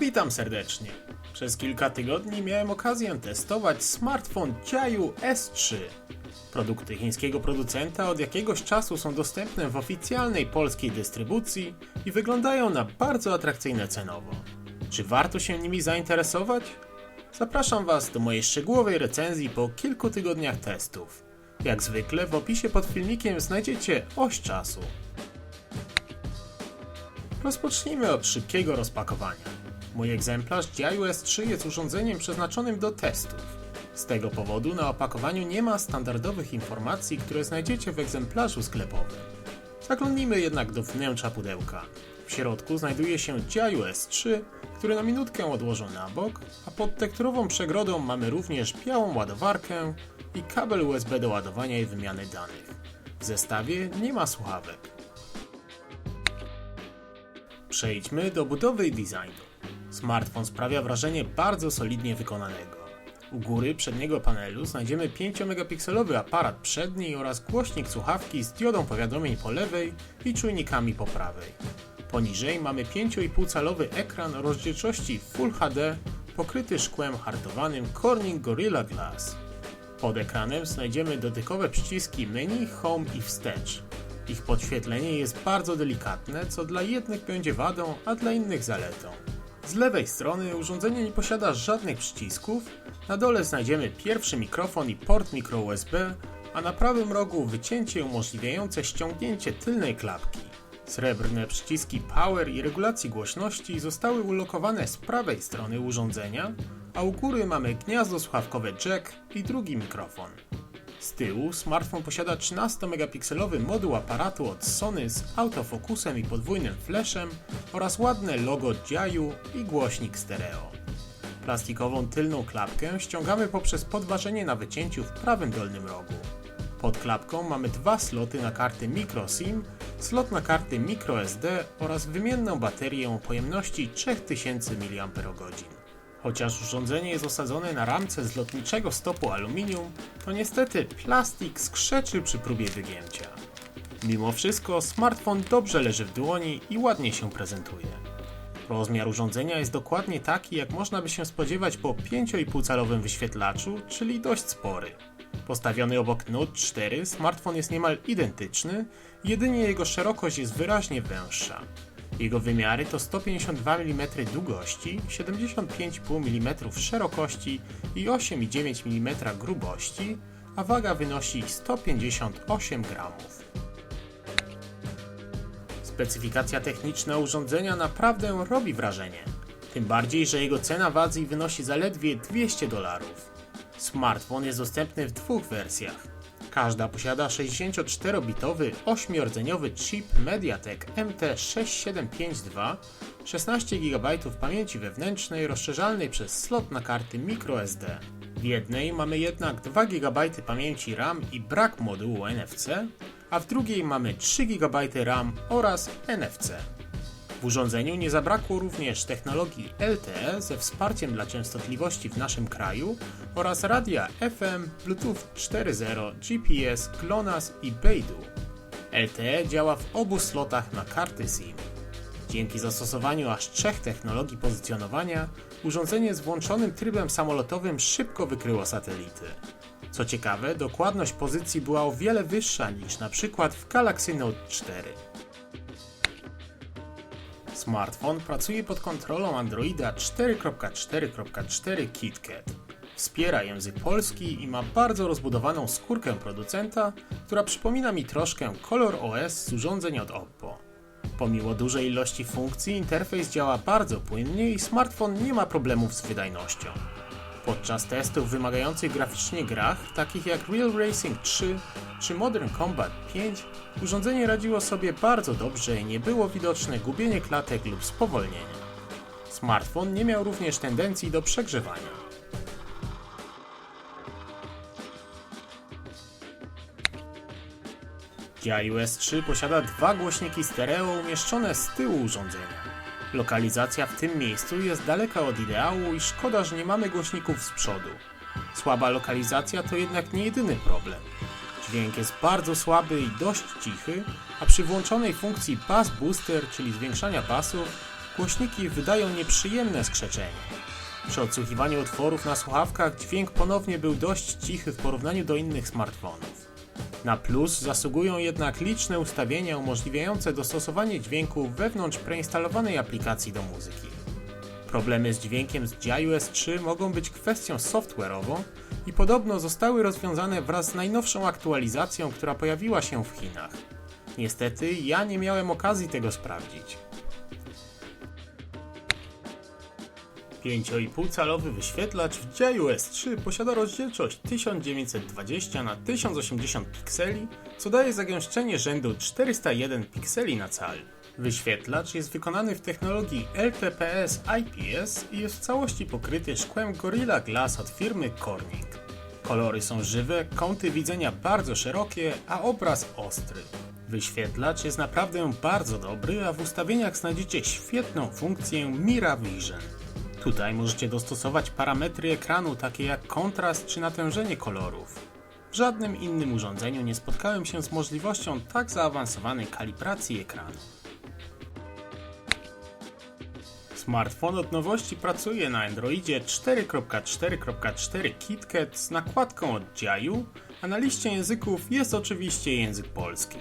Witam serdecznie. Przez kilka tygodni miałem okazję testować smartfon Jiayu S3. Produkty chińskiego producenta od jakiegoś czasu są dostępne w oficjalnej polskiej dystrybucji i wyglądają na bardzo atrakcyjne cenowo. Czy warto się nimi zainteresować? Zapraszam Was do mojej szczegółowej recenzji po kilku tygodniach testów. Jak zwykle w opisie pod filmikiem znajdziecie oś czasu. Rozpocznijmy od szybkiego rozpakowania. Mój egzemplarz Jiayu S3 jest urządzeniem przeznaczonym do testów. Z tego powodu na opakowaniu nie ma standardowych informacji, które znajdziecie w egzemplarzu sklepowym. Zaglądnijmy jednak do wnętrza pudełka. W środku znajduje się Jiayu S3, który na minutkę odłożę na bok, a pod tekturową przegrodą mamy również białą ładowarkę i kabel USB do ładowania i wymiany danych. W zestawie nie ma słuchawek. Przejdźmy do budowy i designu. Smartfon sprawia wrażenie bardzo solidnie wykonanego. U góry przedniego panelu znajdziemy 5-megapikselowy aparat przedni oraz głośnik słuchawki z diodą powiadomień po lewej i czujnikami po prawej. Poniżej mamy 5,5-calowy ekran rozdzielczości Full HD pokryty szkłem hartowanym Corning Gorilla Glass. Pod ekranem znajdziemy dotykowe przyciski menu, home i wstecz. Ich podświetlenie jest bardzo delikatne, co dla jednych będzie wadą, a dla innych zaletą. Z lewej strony urządzenie nie posiada żadnych przycisków, na dole znajdziemy pierwszy mikrofon i port micro USB, a na prawym rogu wycięcie umożliwiające ściągnięcie tylnej klapki. Srebrne przyciski Power i regulacji głośności zostały ulokowane z prawej strony urządzenia, a u góry mamy gniazdo słuchawkowe jack i drugi mikrofon. Z tyłu smartfon posiada 13-megapikselowy moduł aparatu od Sony z autofokusem i podwójnym flashem oraz ładne logo Jiayu i głośnik stereo. Plastikową tylną klapkę ściągamy poprzez podważenie na wycięciu w prawym dolnym rogu. Pod klapką mamy dwa sloty na karty microSIM, slot na karty microSD oraz wymienną baterię o pojemności 3000 mAh. Chociaż urządzenie jest osadzone na ramce z lotniczego stopu aluminium, to niestety plastik skrzeczy przy próbie wygięcia. Mimo wszystko smartfon dobrze leży w dłoni i ładnie się prezentuje. Rozmiar urządzenia jest dokładnie taki, jak można by się spodziewać po 5,5-calowym wyświetlaczu, czyli dość spory. Postawiony obok Note 4, smartfon jest niemal identyczny, jedynie jego szerokość jest wyraźnie węższa. Jego wymiary to 152 mm długości, 75,5 mm szerokości i 8,9 mm grubości, a waga wynosi 158 gramów. Specyfikacja techniczna urządzenia naprawdę robi wrażenie. Tym bardziej, że jego cena w Azji wynosi zaledwie 200 dolarów. Smartfon jest dostępny w dwóch wersjach. Każda posiada 64-bitowy 8-rdzeniowy chip MediaTek MT6752, 16 GB pamięci wewnętrznej rozszerzalnej przez slot na karty microSD. W jednej mamy jednak 2 GB pamięci RAM i brak modułu NFC, a w drugiej mamy 3 GB RAM oraz NFC. W urządzeniu nie zabrakło również technologii LTE ze wsparciem dla częstotliwości w naszym kraju oraz radia FM, Bluetooth 4.0, GPS, GLONASS i Beidou. LTE działa w obu slotach na karty SIM. Dzięki zastosowaniu aż trzech technologii pozycjonowania, urządzenie z włączonym trybem samolotowym szybko wykryło satelity. Co ciekawe, dokładność pozycji była o wiele wyższa niż na przykład w Galaxy Note 4. Smartfon pracuje pod kontrolą Androida 4.4.4 KitKat. Wspiera język polski i ma bardzo rozbudowaną skórkę producenta, która przypomina mi troszkę Color OS z urządzeń od Oppo. Pomimo dużej ilości funkcji, interfejs działa bardzo płynnie i smartfon nie ma problemów z wydajnością. Podczas testów wymagających graficznie grach, takich jak Real Racing 3 czy Modern Combat 5, urządzenie radziło sobie bardzo dobrze i nie było widoczne gubienie klatek lub spowolnienie. Smartfon nie miał również tendencji do przegrzewania. Jiayu S3 posiada dwa głośniki stereo umieszczone z tyłu urządzenia. Lokalizacja w tym miejscu jest daleka od ideału i szkoda, że nie mamy głośników z przodu. Słaba lokalizacja to jednak nie jedyny problem. Dźwięk jest bardzo słaby i dość cichy, a przy włączonej funkcji Bass Booster, czyli zwiększania basów, głośniki wydają nieprzyjemne skrzeczenie. Przy odsłuchiwaniu utworów na słuchawkach dźwięk ponownie był dość cichy w porównaniu do innych smartfonów. Na plus zasługują jednak liczne ustawienia umożliwiające dostosowanie dźwięku wewnątrz preinstalowanej aplikacji do muzyki. Problemy z dźwiękiem z iOS 3 mogą być kwestią software'ową i podobno zostały rozwiązane wraz z najnowszą aktualizacją, która pojawiła się w Chinach. Niestety ja nie miałem okazji tego sprawdzić. 5,5-calowy wyświetlacz w iOS 3 posiada rozdzielczość 1920 na 1080 pikseli, co daje zagęszczenie rzędu 401 pikseli na cal. Wyświetlacz jest wykonany w technologii LTPS IPS i jest w całości pokryty szkłem Gorilla Glass od firmy Corning. Kolory są żywe, kąty widzenia bardzo szerokie, a obraz ostry. Wyświetlacz jest naprawdę bardzo dobry, a w ustawieniach znajdziecie świetną funkcję Mira Vision. Tutaj możecie dostosować parametry ekranu takie jak kontrast czy natężenie kolorów. W żadnym innym urządzeniu nie spotkałem się z możliwością tak zaawansowanej kalibracji ekranu. Smartfon od nowości pracuje na Androidzie 4.4.4 KitKat z nakładką od Jiayu, a na liście języków jest oczywiście język polski.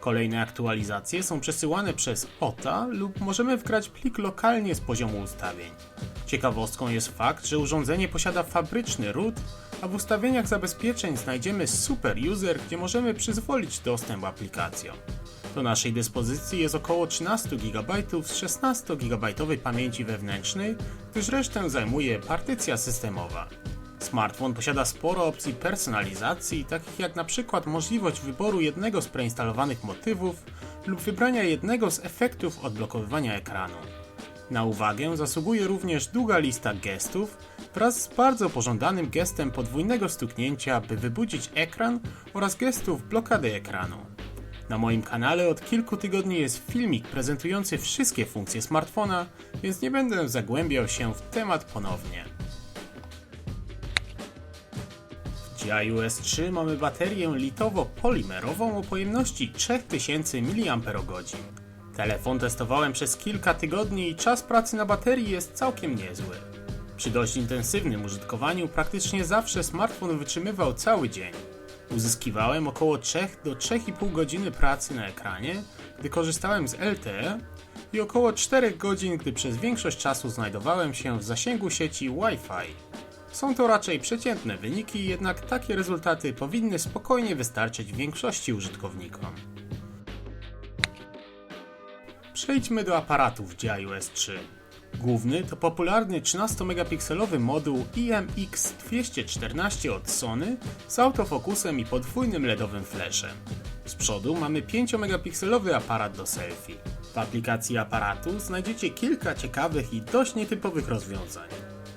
Kolejne aktualizacje są przesyłane przez OTA lub możemy wgrać plik lokalnie z poziomu ustawień. Ciekawostką jest fakt, że urządzenie posiada fabryczny root, a w ustawieniach zabezpieczeń znajdziemy Super User, gdzie możemy przyzwolić dostęp aplikacjom. Do naszej dyspozycji jest około 13 GB z 16 GB pamięci wewnętrznej, gdyż resztę zajmuje partycja systemowa. Smartfon posiada sporo opcji personalizacji, takich jak na przykład możliwość wyboru jednego z preinstalowanych motywów lub wybrania jednego z efektów odblokowywania ekranu. Na uwagę zasługuje również długa lista gestów wraz z bardzo pożądanym gestem podwójnego stuknięcia, by wybudzić ekran oraz gestów blokady ekranu. Na moim kanale od kilku tygodni jest filmik prezentujący wszystkie funkcje smartfona, więc nie będę zagłębiał się w temat ponownie. W iOS 3 mamy baterię litowo-polimerową o pojemności 3000 mAh. Telefon testowałem przez kilka tygodni i czas pracy na baterii jest całkiem niezły. Przy dość intensywnym użytkowaniu praktycznie zawsze smartfon wytrzymywał cały dzień. Uzyskiwałem około 3 do 3,5 godziny pracy na ekranie, gdy korzystałem z LTE i około 4 godzin, gdy przez większość czasu znajdowałem się w zasięgu sieci Wi-Fi. Są to raczej przeciętne wyniki, jednak takie rezultaty powinny spokojnie wystarczyć większości użytkownikom. Przejdźmy do aparatów w iOS 3. Główny to popularny 13-megapikselowy moduł IMX214 od Sony z autofokusem i podwójnym LEDowym flashem. Z przodu mamy 5-megapikselowy aparat do selfie. W aplikacji aparatu znajdziecie kilka ciekawych i dość nietypowych rozwiązań.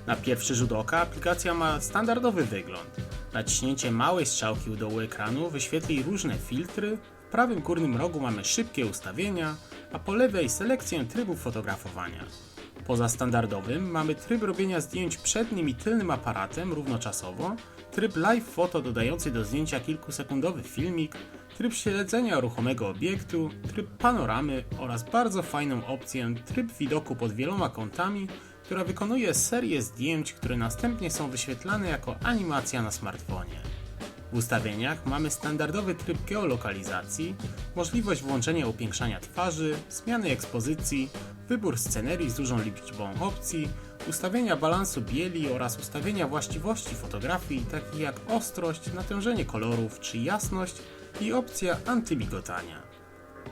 Na pierwszy rzut oka aplikacja ma standardowy wygląd. Naciśnięcie małej strzałki u dołu ekranu wyświetli różne filtry, w prawym górnym rogu mamy szybkie ustawienia, a po lewej selekcję trybu fotografowania. Poza standardowym mamy tryb robienia zdjęć przednim i tylnym aparatem równoczasowo, tryb live photo dodający do zdjęcia kilkusekundowy filmik, tryb śledzenia ruchomego obiektu, tryb panoramy oraz bardzo fajną opcję tryb widoku pod wieloma kątami, która wykonuje serię zdjęć, które następnie są wyświetlane jako animacja na smartfonie. W ustawieniach mamy standardowy tryb geolokalizacji, możliwość włączenia upiększania twarzy, zmiany ekspozycji, wybór scenerii z dużą liczbą opcji, ustawienia balansu bieli oraz ustawienia właściwości fotografii takich jak ostrość, natężenie kolorów czy jasność i opcja antymigotania.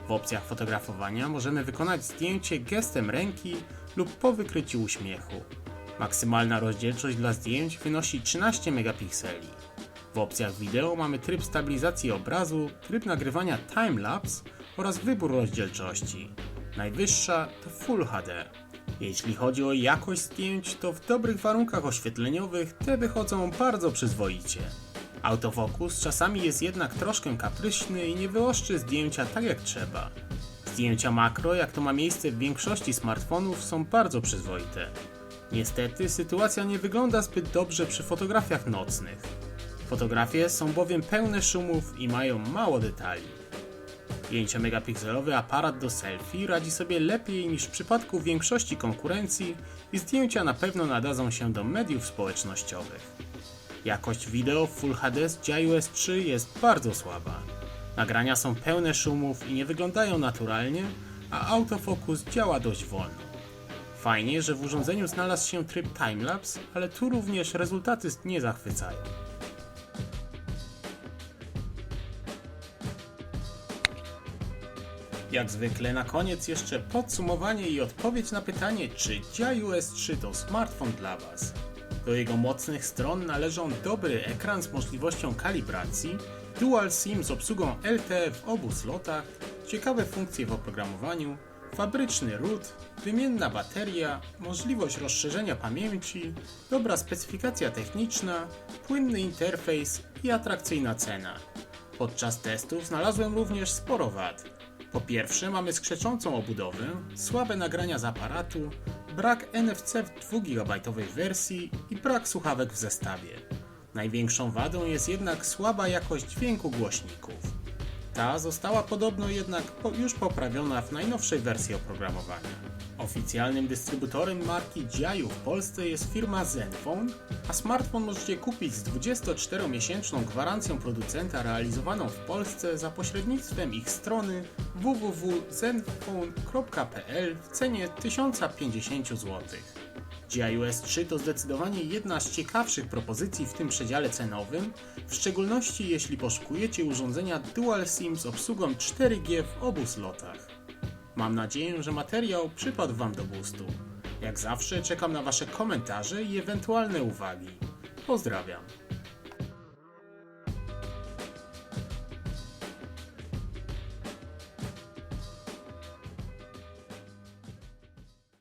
W opcjach fotografowania możemy wykonać zdjęcie gestem ręki lub po wykryciu uśmiechu. Maksymalna rozdzielczość dla zdjęć wynosi 13 megapikseli. W opcjach wideo mamy tryb stabilizacji obrazu, tryb nagrywania timelapse oraz wybór rozdzielczości. Najwyższa to Full HD. Jeśli chodzi o jakość zdjęć, to w dobrych warunkach oświetleniowych te wychodzą bardzo przyzwoicie. Autofokus czasami jest jednak troszkę kapryśny i nie wyoszczy zdjęcia tak jak trzeba. Zdjęcia makro, jak to ma miejsce w większości smartfonów, są bardzo przyzwoite. Niestety sytuacja nie wygląda zbyt dobrze przy fotografiach nocnych. Fotografie są bowiem pełne szumów i mają mało detali. 5-megapikselowy aparat do selfie radzi sobie lepiej niż w przypadku większości konkurencji i zdjęcia na pewno nadadzą się do mediów społecznościowych. Jakość wideo w Full HD z iOS 3 jest bardzo słaba. Nagrania są pełne szumów i nie wyglądają naturalnie, a autofokus działa dość wolno. Fajnie, że w urządzeniu znalazł się tryb timelapse, ale tu również rezultaty nie zachwycają. Jak zwykle na koniec jeszcze podsumowanie i odpowiedź na pytanie, czy iOS 3 to smartfon dla Was. Do jego mocnych stron należą dobry ekran z możliwością kalibracji, dual SIM z obsługą LTE w obu slotach, ciekawe funkcje w oprogramowaniu, fabryczny root, wymienna bateria, możliwość rozszerzenia pamięci, dobra specyfikacja techniczna, płynny interfejs i atrakcyjna cena. Podczas testów znalazłem również sporo wad. Po pierwsze mamy skrzeczącą obudowę, słabe nagrania z aparatu, brak NFC w 2 GB wersji i brak słuchawek w zestawie. Największą wadą jest jednak słaba jakość dźwięku głośników. Ta została podobno jednak już poprawiona w najnowszej wersji oprogramowania. Oficjalnym dystrybutorem marki Jiayu w Polsce jest firma Zenfone, a smartfon możecie kupić z 24-miesięczną gwarancją producenta realizowaną w Polsce za pośrednictwem ich strony www.zenfone.pl w cenie 1050 zł. iOS 3 to zdecydowanie jedna z ciekawszych propozycji w tym przedziale cenowym, w szczególności jeśli poszukujecie urządzenia Dual SIM z obsługą 4G w obu slotach. Mam nadzieję, że materiał przypadł Wam do gustu. Jak zawsze czekam na Wasze komentarze i ewentualne uwagi. Pozdrawiam.